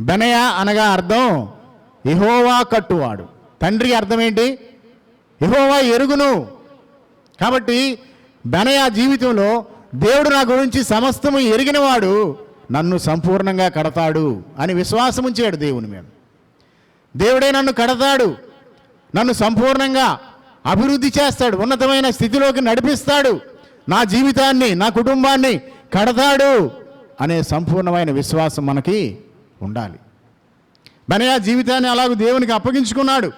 బెనయ అనగా అర్థం ఇహోవా కట్టువాడు. తండ్రి అర్థం ఏంటి? ఇహోవా ఎరుగును. కాబట్టి బెనయ జీవితంలో దేవుడు నా గురించి సమస్తము ఎరిగినవాడు నన్ను సంపూర్ణంగా కడతాడు అని విశ్వాసం ఉంచాడు దేవుని మీద. దేవుడే నన్ను కడతాడు నన్ను సంపూర్ణంగా అభివృద్ధి చేస్తాడు ఉన్నతమైన స్థితిలోకి నడిపిస్తాడు నా జీవితాన్ని నా కుటుంబాన్ని కడతాడు అనే సంపూర్ణమైన విశ్వాసం మనకి ఉండాలి. బెనయ జీవితాన్ని అలాగే దేవునికి అప్పగించుకున్నాడు.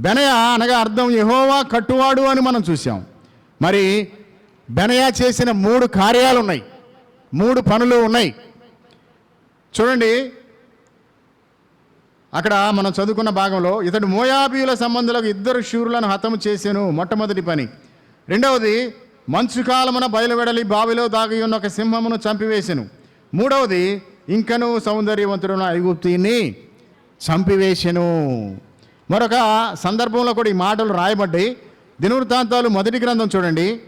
బెనయ అనగా అర్థం యహోవా కట్టువాడు అని మనం చూసాం మరి బెనయ చేసిన మూడు కార్యాలు ఉన్నాయి మూడు పనులు ఉన్నాయి. చూడండి. అక్కడ మనం చదువుకున్న భాగంలో ఇతడు మోయాబీయుల సంబంధులకు ఇద్దరు శూరులను హతము చేశాను మొట్టమొదటి పని. రెండవది మంచు కాలమున బయలువెడలి బావిలో దాగి ఉన్న ఒక సింహమును చంపివేశాను మూడవది ఇంకను సౌందర్యవంతుడున ఐగుప్తిని చంపివేశను. మరొక సందర్భంలో కూడా ఈ మాటలు రాయబడ్డాయి. దినవృత్తాంతాలు మొదటి గ్రంథం చూడండి.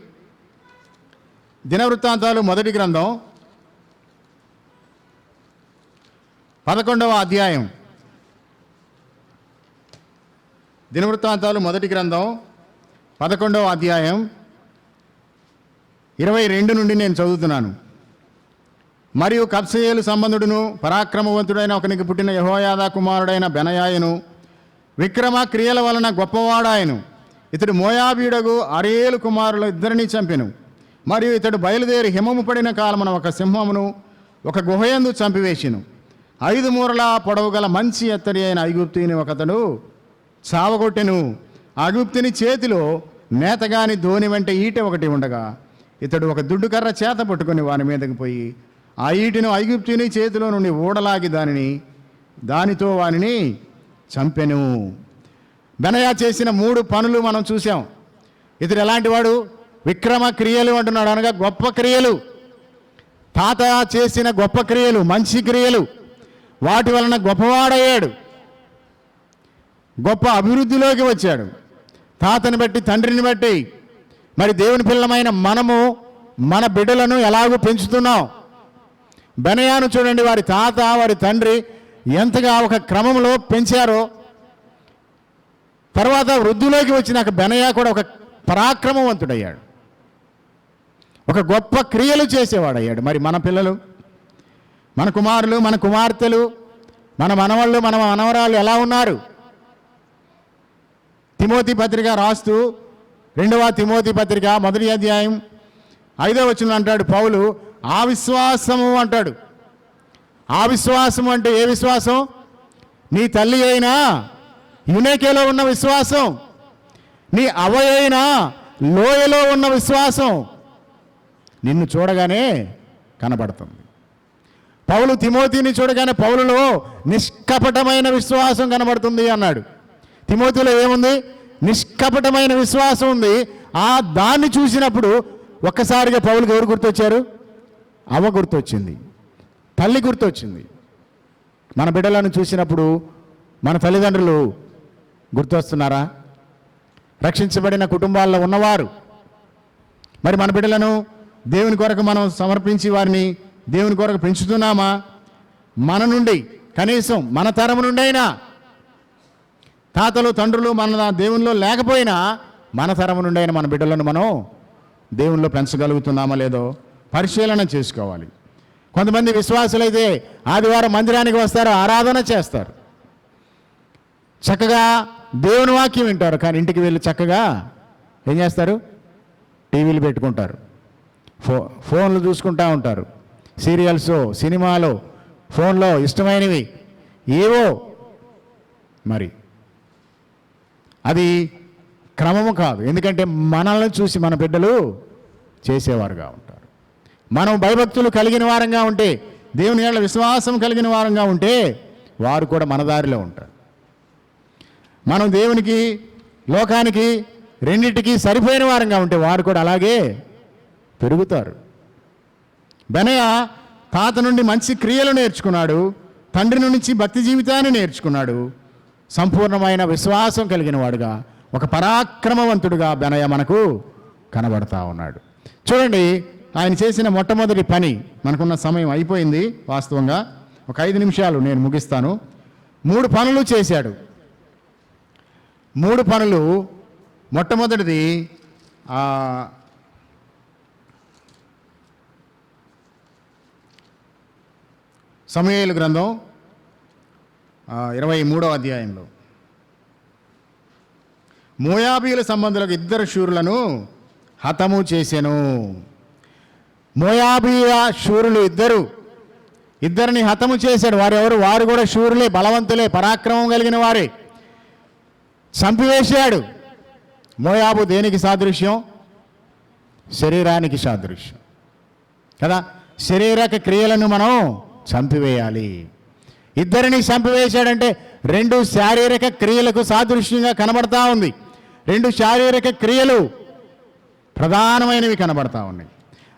దినవృత్తాంతాలు మొదటి గ్రంథం. పదకొండవ అధ్యాయం. దినవృత్తాంతాలు మొదటి గ్రంథం. పదకొండవ అధ్యాయం. ఇరవై రెండు నుండి నేను చదువుతున్నాను. మరియు కప్సయేలు సంబంధుడును పరాక్రమవంతుడైన ఒకనికి పుట్టిన యహోయాదా కుమారుడైన బెనయాయను విక్రమ క్రియల వలన గొప్పవాడాయను. ఇతడు మోయాబీడగు అరేలు కుమారులు ఇద్దరిని చంపెను. మరియు ఇతడు బయలుదేరి హిమము పడిన కాలమున ఒక సింహమును ఒక గుహయందు చంపివేసిను ఐదు మూరల పొడవు గల మంచి ఎత్తడి అయిన ఐగుప్తిని ఒకతడు చావగొట్టెను. అగుప్తిని చేతిలో నేతగాని ధోని వెంట ఈట ఒకటి ఉండగా ఇతడు ఒక దుడ్డుకర్ర చేత పట్టుకుని వాని మీదకి పోయి ఈటిను ఐగుప్తుని చేతిలో నుండి ఊడలాగి దానిని దానితో వానిని చంపెను. బెనయా చేసిన మూడు పనులు మనం చూసాం ఇతడు ఎలాంటి వాడు? విక్రమ క్రియలు అంటున్నాడు. అనగా గొప్ప క్రియలు. తాత చేసిన గొప్ప క్రియలు మంచి క్రియలు. వాటి వలన గొప్పవాడయ్యాడు. గొప్ప అభివృద్ధిలోకి వచ్చాడు. తాతని బట్టి తండ్రిని బట్టి. మరి దేవుని పిల్లమైన మనము మన బిడ్డలను ఎలాగో పెంచుతున్నాం? బెనయాను చూడండి వారి తాత వారి తండ్రి ఎంతగా ఒక క్రమంలో పెంచారో. తర్వాత వృద్ధిలోకి వచ్చినాక బెనయా కూడా ఒక పరాక్రమవంతుడయ్యాడు. ఒక గొప్ప క్రియలు చేసేవాడయ్యాడు. మరి మన పిల్లలు మన కుమారులు మన కుమార్తెలు మన మనవాళ్ళు మన మనవరాళ్ళు ఎలా ఉన్నారు? తిమోతి పత్రిక రాస్తూ రెండవ తిమోతి పత్రిక మొదటి అధ్యాయం ఐదవ వచనం అంటాడు పౌలు ఆ విశ్వాసము అంటాడు. ఆ విశ్వాసం అంటే ఏ విశ్వాసం? నీ తల్లి అయినా యునేకేలో ఉన్న విశ్వాసం నీ అవ అయినా లోయలో ఉన్న విశ్వాసం నిన్ను చూడగానే కనబడుతుంది. పౌలు తిమోతిని చూడగానే పౌలులో నిష్కపటమైన విశ్వాసం కనబడుతుంది అన్నాడు. తిమోతిలో ఏముంది? నిష్కపటమైన విశ్వాసం ఉంది. ఆ దాన్ని చూసినప్పుడు ఒక్కసారిగా పౌలుకి ఎవరు గుర్తొచ్చారు? అవ్వ గుర్తొచ్చింది తల్లి గుర్తొచ్చింది. మన బిడ్డలను చూసినప్పుడు మన తల్లిదండ్రులు గుర్తొస్తున్నారా? రక్షించబడిన కుటుంబాల్లో ఉన్నవారు. మరి మన బిడ్డలను దేవుని కొరకు మనం సమర్పించి వారిని దేవుని కొరకు పెంచుతున్నామా? మన నుండి కనీసం మన తరం నుండి అయినా. తాతలు తండ్రులు మన దేవునిలో లేకపోయినా మన తరం నుండైనా మన బిడ్డలను మనం దేవునిలో పెంచగలుగుతున్నామా లేదో పరిశీలన చేసుకోవాలి. కొంతమంది విశ్వాసులైతే ఆదివారం మందిరానికి వస్తారు ఆరాధన చేస్తారు. చక్కగా దేవుని వాక్యం వింటారు కానీ ఇంటికి వెళ్ళి చక్కగా ఏం చేస్తారు? టీవీలు పెట్టుకుంటారు. ఫో ఫోన్లు చూసుకుంటూ ఉంటారు. సీరియల్స్ సినిమాలు ఫోన్లో ఇష్టమైనవి ఏవో మరి. అది క్రమము కాదు. ఎందుకంటే మనల్ని చూసి మన బిడ్డలు చేసేవారుగా. ఉంటారు మనం భయభక్తులు కలిగిన వారంగా ఉంటే దేవుని ఏళ్ళ విశ్వాసం కలిగిన వారంగా ఉంటే వారు కూడా మన దారిలో ఉంటారు. మనం దేవునికి లోకానికి రెండింటికి సరిపోయిన వారంగా ఉంటే వారు కూడా అలాగే పెరుగుతారు. బెనయ తాత నుండి మంచి క్రియలు నేర్చుకున్నాడు తండ్రి నుంచి భక్తి జీవితాన్ని నేర్చుకున్నాడు. సంపూర్ణమైన విశ్వాసం కలిగిన వాడుగా ఒక పరాక్రమవంతుడుగా బెనయ మనకు కనబడతా ఉన్నాడు. చూడండి ఆయన చేసిన మొట్టమొదటి పని మనకున్న సమయం అయిపోయింది వాస్తవంగా. ఒక ఐదు నిమిషాలు నేను ముగిస్తాను. మూడు పనులు చేశాడు. మూడు పనులు మొట్టమొదటిది సమయలు గ్రంథం ఇరవై మూడో అధ్యాయంలో. మోయాబీల సంబంధులకు ఇద్దరు శూరులను హతము చేశాను మోయాబియా శూరులు ఇద్దరు. ఇద్దరిని హతము చేశాడు. వారెవరు వారు కూడా శూరులే బలవంతులే పరాక్రమం కలిగిన వారే. చంపివేశాడు. మోయాబు దేనికి సాదృశ్యం? శరీరానికి సాదృశ్యం. కదా? శరీరక క్రియలను మనం చంపివేయాలి. ఇద్దరిని చంపివేశాడంటే రెండు శారీరక క్రియలకు సాదృశ్యంగా కనబడతా ఉంది. రెండు శారీరక క్రియలు ప్రధానమైనవి కనబడతా ఉన్నాయి.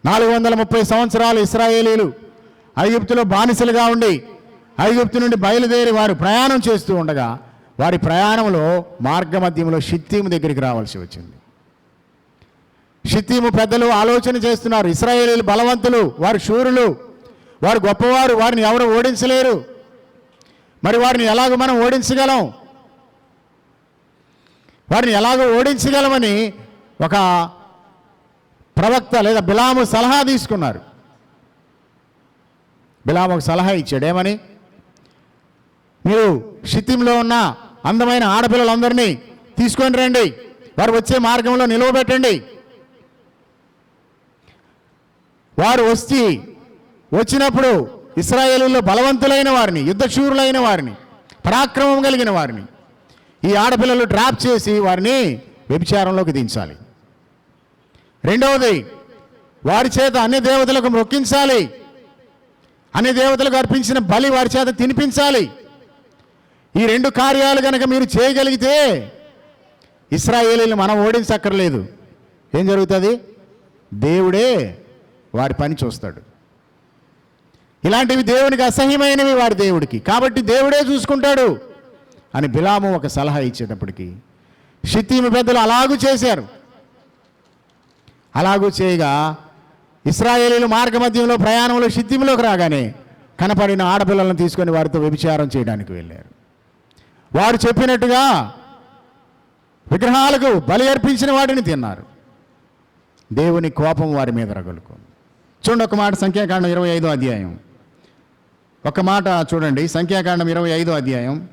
నాలుగు వందల ముప్పై సంవత్సరాలు ఇస్రాయేలీలు ఐగుప్తులో బానిసలుగా ఉండి ఐగుప్తు నుండి బయలుదేరి వారు ప్రయాణం చేస్తూ ఉండగా వారి ప్రయాణంలో మార్గమధ్యంలో షిత్తీము దగ్గరికి రావాల్సి వచ్చింది. షిత్తీము పెద్దలు ఆలోచన చేస్తున్నారు ఇస్రాయేలీలు బలవంతులు వారు శూరులు వారు గొప్పవారు వారిని ఎవరు ఓడించలేరు. మరి వారిని ఎలాగ మనం ఓడించగలం? వారిని ఎలాగో ఓడించగలమని ఒక ప్రవక్త లేదా బిలాము సలహా తీసుకున్నారు. బిలాము ఒక సలహా ఇచ్చాడు. ఏమని? మీరు షిత్తింలో ఉన్న అందమైన ఆడపిల్లలందరినీ తీసుకొని రండి. వారు వచ్చే మార్గంలో నిలవబెట్టండి. వారు వచ్చి వచ్చినప్పుడు ఇస్రాయేలీలో బలవంతులైన వారిని యుద్ధశూరులైన వారిని పరాక్రమం కలిగిన వారిని ఈ ఆడపిల్లలు డ్రాప్ చేసి వారిని వ్యభిచారంలోకి దించాలి. రెండవది వారి చేత అన్ని దేవతలకు మొక్కించాలి. అన్ని దేవతలకు అర్పించిన బలి వారి చేత తినిపించాలి. ఈ రెండు కార్యాలు కనుక మీరు చేయగలిగితే ఇస్రాయేలీని మనం ఓడించక్కర్లేదు. ఏం జరుగుతుంది? దేవుడే వారి పని చూస్తాడు. ఇలాంటివి దేవునికి అసహ్యమైనవి వారి దేవుడికి. కాబట్టి దేవుడే చూసుకుంటాడు అని బిలాము ఒక సలహా ఇచ్చేటప్పటికి. షిత్తీము పెద్దలు అలాగూ చేశారు. అలాగూ చేయగా ఇస్రాయేలీలు మార్గమధ్యంలో ప్రయాణంలో షిత్తిములోకి రాగానే కనపడిన ఆడపిల్లలను తీసుకొని వారితో వ్యభిచారం చేయడానికి వెళ్ళారు. వారు చెప్పినట్టుగా విగ్రహాలకు బలి అర్పించిన వాటిని తిన్నారు. దేవుని కోపం వారి మీద రగులుకుంది. చూడండి ఒక మాట సంఖ్యాకాండం ఇరవై ఐదో అధ్యాయం. ఒక మాట చూడండి సంఖ్యాకాండం ఇరవై ఐదో అధ్యాయం.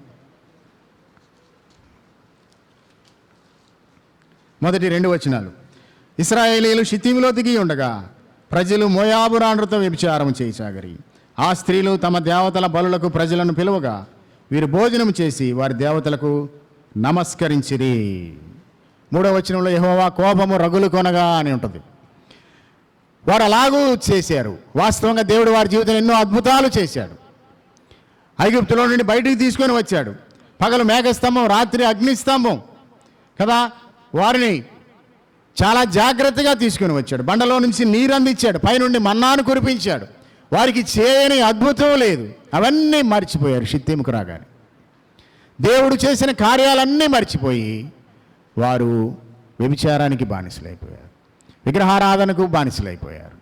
మొదటి రెండు వచనాలు. ఇస్రాయేలీలు షితీములో దిగి ఉండగా ప్రజలు మోయాబురాండ్రతో వ్యభిచారం చేయసాగరి ఆ స్త్రీలు తమ దేవతల బలులకు ప్రజలను పిలువగా వీరు భోజనం చేసి వారి దేవతలకు నమస్కరించిరి. మూడవ వచనంలో యహోవా కోపము రగులు కొనగా అని ఉంటుంది. వారు అలాగూ చేశారు. వాస్తవంగా దేవుడు వారి జీవితంలో ఎన్నో అద్భుతాలు చేశాడు. ఐగుప్తులో నుండి బయటికి తీసుకొని వచ్చాడు. పగలు మేఘస్తంభం రాత్రి అగ్నిస్తంభం కదా? వారిని చాలా జాగ్రత్తగా తీసుకొని వచ్చాడు. బండలో నుంచి నీరు అందించాడు పైనుండి మన్నాను కురిపించాడు. వారికి చేయని అద్భుతం లేదు. అవన్నీ మర్చిపోయారు షిత్తీముకు రాగానే. దేవుడు చేసిన కార్యాలన్నీ మర్చిపోయి వారు వ్యభిచారానికి బానిసలైపోయారు. విగ్రహారాధనకు బానిసలైపోయారు.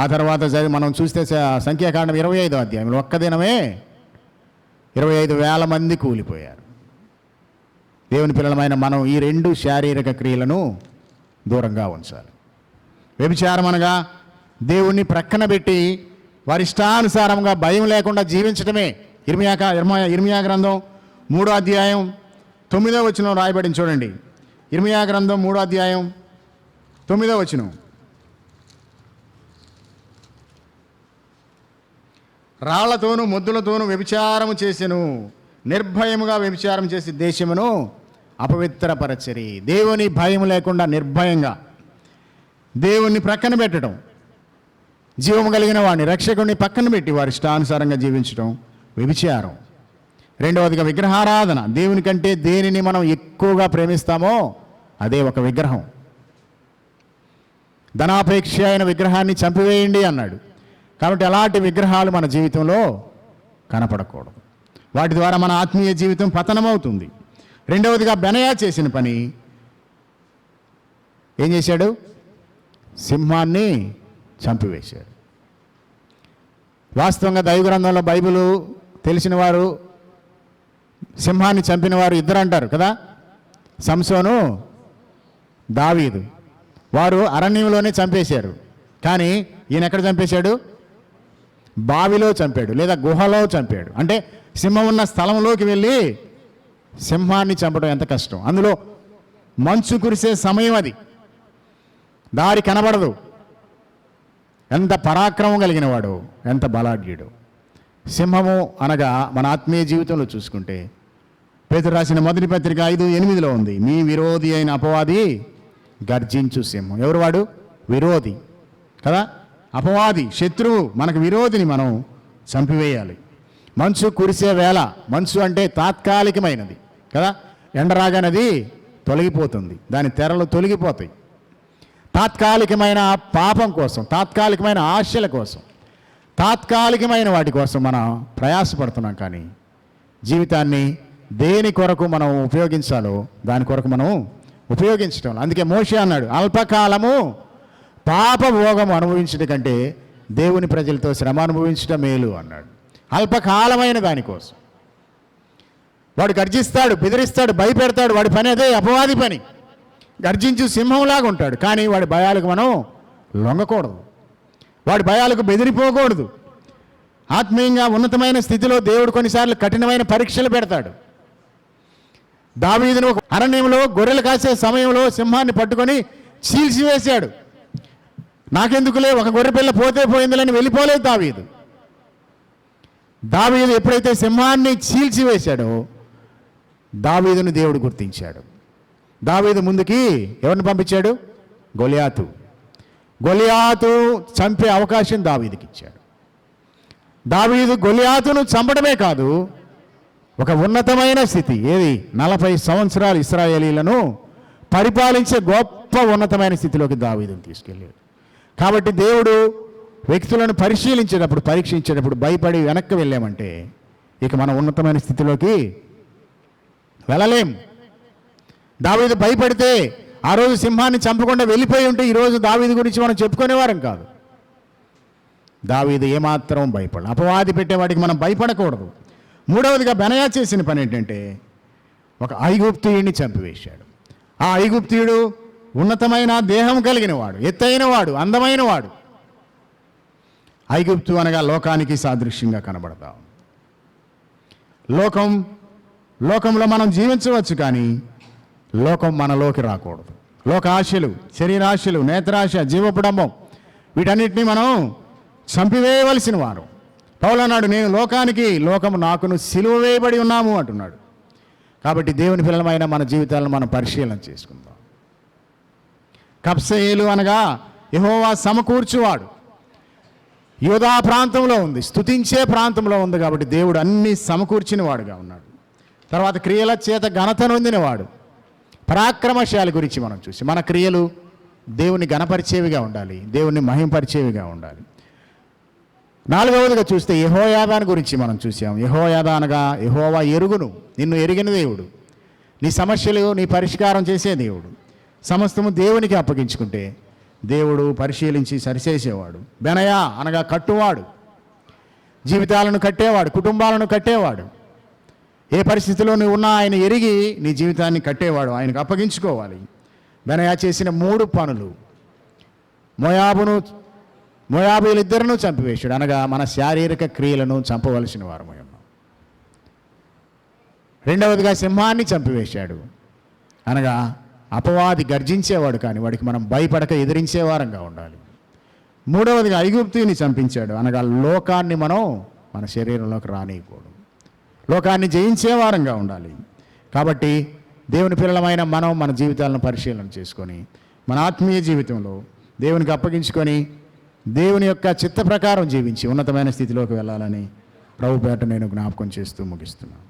ఆ తర్వాత మనం చూస్తే సంఖ్యాకాండం ఇరవై ఐదో అధ్యాయంలో ఒక్క దినమే ఇరవై ఐదు వేల మంది కూలిపోయారు. దేవుని పిల్లలమైన మనం ఈ రెండు శారీరక క్రియలను దూరంగా ఉంచాలి. వ్యభిచారం అనగా దేవుణ్ణి ప్రక్కన పెట్టి వారి ఇష్టానుసారంగా భయం లేకుండా జీవించడమే ఇర్మియాక ఇర్మా ఇర్మియా గ్రంథం మూడో అధ్యాయం తొమ్మిదో వచనం రాయబడింది చూడండి. ఇర్మియా గ్రంథం మూడో అధ్యాయం తొమ్మిదో వచనం. రాళ్ళతోనూ ముద్దులతోనూ వ్యభిచారము చేసెను. నిర్భయముగా వ్యభిచారం చేసి దేశమును అపవిత్రపరచరి. దేవుని భయం లేకుండా నిర్భయంగా దేవుణ్ణి ప్రక్కన పెట్టడం. జీవం కలిగిన వాడిని రక్షకుడిని పక్కన పెట్టి వారి ఇష్టానుసారంగా జీవించడం వ్యభిచారం. రెండవదిగా విగ్రహారాధన. దేవుని కంటే దేనిని మనం ఎక్కువగా ప్రేమిస్తామో అదే ఒక విగ్రహం. ధనాపేక్ష అయిన విగ్రహాన్ని చంపివేయండి అన్నాడు. కాబట్టి అలాంటి విగ్రహాలు మన జీవితంలో కనపడకూడదు. వాటి ద్వారా మన ఆత్మీయ జీవితం పతనమవుతుంది. రెండవదిగా బెనయా చేసిన పని ఏం చేశాడు? సింహాన్ని చంపివేశాడు. వాస్తవంగా దైవగ్రంథంలో బైబిల్ తెలిసిన వారు సింహాన్ని చంపిన వారు ఇద్దరు అంటారు కదా? సంసోను దావీదు. వారు అరణ్యంలోనే చంపేశారు. కానీ ఈయన ఎక్కడ చంపేశాడు? బావిలో చంపాడు లేదా గుహలో చంపాడు. అంటే సింహం ఉన్న స్థలంలోకి వెళ్ళి సింహాన్ని చంపడం ఎంత కష్టం. అందులో మంచు కురిసే సమయం అది. దారి కనబడదు. ఎంత పరాక్రమం కలిగిన వాడు ఎంత బలాఢ్యుడు. సింహము అనగా మన ఆత్మీయ జీవితంలో చూసుకుంటే పేతురు రాసిన మొదటి పత్రిక ఐదు ఎనిమిదిలో ఉంది మీ విరోధి అయిన అపవాది గర్జించు సింహం. ఎవరు వాడు? విరోధి. కదా? అపవాది శత్రువు మనకు విరోధిని మనం చంపివేయాలి. మంచు కురిసే వేళ మంచు అంటే తాత్కాలికమైనది. కదా? ఎండరాగనది తొలగిపోతుంది. దాని తెరలు తొలగిపోతాయి. తాత్కాలికమైన పాపం కోసం తాత్కాలికమైన ఆశల కోసం తాత్కాలికమైన వాటి కోసం మనం ప్రయాసపడుతున్నాం కానీ జీవితాన్ని దేని కొరకు మనం ఉపయోగించాలో దాని కొరకు మనం ఉపయోగించటం అందుకే మోషే అన్నాడు అల్పకాలము పాప భోగం అనుభవించడం కంటే దేవుని ప్రజలతో శ్రమ అనుభవించడం మేలు అన్నాడు. అల్పకాలమైన దానికోసం వాడు గర్జిస్తాడు బెదిరిస్తాడు భయపెడతాడు వాడి పని అదే అపవాది పని. గర్జించు సింహంలాగా ఉంటాడు కానీ వాడి భయాలకు మనం లొంగకూడదు. వాడి భయాలకు బెదిరిపోకూడదు. ఆత్మీయంగా ఉన్నతమైన స్థితిలో దేవుడు కొన్నిసార్లు కఠినమైన పరీక్షలు పెడతాడు. దావీదును ఒక అరణ్యంలో గొర్రెలు కాసే సమయంలో సింహాన్ని పట్టుకొని చీల్చివేశాడు నాకెందుకులే ఒక గొర్రె పిల్ల పోతే పోయిందిలని వెళ్ళిపోలేదు దావీదు. దావీదు ఎప్పుడైతే సింహాన్ని చీల్చివేశాడో దావీదును దేవుడు గుర్తించాడు. దావీదు ముందుకి ఎవరిని పంపించాడు? గొలియాతు. గొలియాతు చంపే అవకాశం దావీదుకి ఇచ్చాడు దావీదు గొలియాతును చంపడమే కాదు ఒక ఉన్నతమైన స్థితి ఏది? నలభై సంవత్సరాలు ఇస్రాయేలీలను పరిపాలించే గొప్ప ఉన్నతమైన స్థితిలోకి దావీదును తీసుకెళ్ళాడు. కాబట్టి దేవుడు వ్యక్తులను పరిశీలించేటప్పుడు పరీక్షించేటప్పుడు భయపడి వెనక్కి వెళ్ళామంటే ఇక మన ఉన్నతమైన స్థితిలోకి వెళ్ళలేం. దావీదు భయపడితే ఆ రోజు సింహాన్ని చంపకుండా వెళ్ళిపోయి ఉంటే ఈరోజు దావీదు గురించి మనం చెప్పుకునేవారం కాదు. దావీదు ఏమాత్రం భయపడ అపవాది పెట్టేవాడికి మనం భయపడకూడదు. మూడవదిగా బెనయా చేసిన పని ఏంటంటే ఒక ఐగుప్తియుడిని చంపివేశాడు. ఆ ఐగుప్తియుడు ఉన్నతమైన దేహం కలిగిన వాడు ఎత్తైన వాడు అందమైన వాడు. ఐగుప్తు అనగా లోకానికి సాదృశ్యంగా కనబడతాం. లోకం లోకంలో మనం జీవించవచ్చు కానీ లోకం మనలోకి రాకూడదు. లోక ఆశలు శరీరాశలు నేత్రాశ జీవపుడంబం వీటన్నిటిని మనం చంపివేయవలసిన వారు. పౌలన్నాడు నేను లోకానికి లోకము నాకును సిలువ వేయబడి ఉన్నాము అంటున్నాడు. కాబట్టి దేవుని పిల్లలమైన మన జీవితాలను మనం పరిశీలన చేసుకుందాం. కప్సయేలు అనగా యహోవా సమకూర్చువాడు. యోధా ప్రాంతంలో ఉంది స్తుతించే ప్రాంతంలో ఉంది కాబట్టి దేవుడు అన్నీ సమకూర్చిన వాడుగా ఉన్నాడు. తర్వాత క్రియల చేత ఘనత నొందినవాడు. పరాక్రమశాలి గురించి మనం చూసి మన క్రియలు దేవుని గణపరిచేవిగా ఉండాలి దేవుని మహింపరిచేవిగా ఉండాలి. నాలుగవదిగా చూస్తే యహోయాదాని గురించి మనం చూసాం. యహోయాదా అనగా యహోవా ఎరుగును నిన్ను ఎరిగిన దేవుడు. నీ సమస్యలు నీ పరిష్కారం చేసే దేవుడు. సమస్తము దేవునికి అప్పగించుకుంటే దేవుడు పరిశీలించి సరిచేసేవాడు. బెనయా అనగా కట్టువాడు. జీవితాలను కట్టేవాడు కుటుంబాలను కట్టేవాడు. ఏ పరిస్థితిలో నువ్వు ఉన్నా ఆయన ఎరిగి నీ జీవితాన్ని కట్టేవాడు. ఆయనకు అప్పగించుకోవాలి. బెనయా చేసిన మూడు పనులు. మోయాబును మోయాబులిద్దరినూ చంపివేశాడు. అనగా మన శారీరక క్రియలను చంపవలసిన వారమై ఉన్నాం. రెండవదిగా సింహాన్ని చంపివేశాడు. అనగా అపవాది గర్జించేవాడు కానీ వాడికి మనం భయపడక ఎదిరించేవారంగా ఉండాలి. మూడవదిగా ఐగుప్తిని చంపించాడు. అనగా లోకాన్ని మనం మన శరీరంలోకి రానియకూడదు. లోకాన్ని జయించేవారంగా ఉండాలి. కాబట్టి దేవుని పిల్లలమైన మనం మన జీవితాలను పరిశీలన చేసుకొని మన ఆత్మీయ జీవితంలో దేవునికి అప్పగించుకొని దేవుని యొక్క చిత్త ప్రకారం జీవించి ఉన్నతమైన స్థితిలోకి వెళ్ళాలని ప్రభుపేట నేను జ్ఞాపకం చేస్తూ ముగిస్తున్నాను.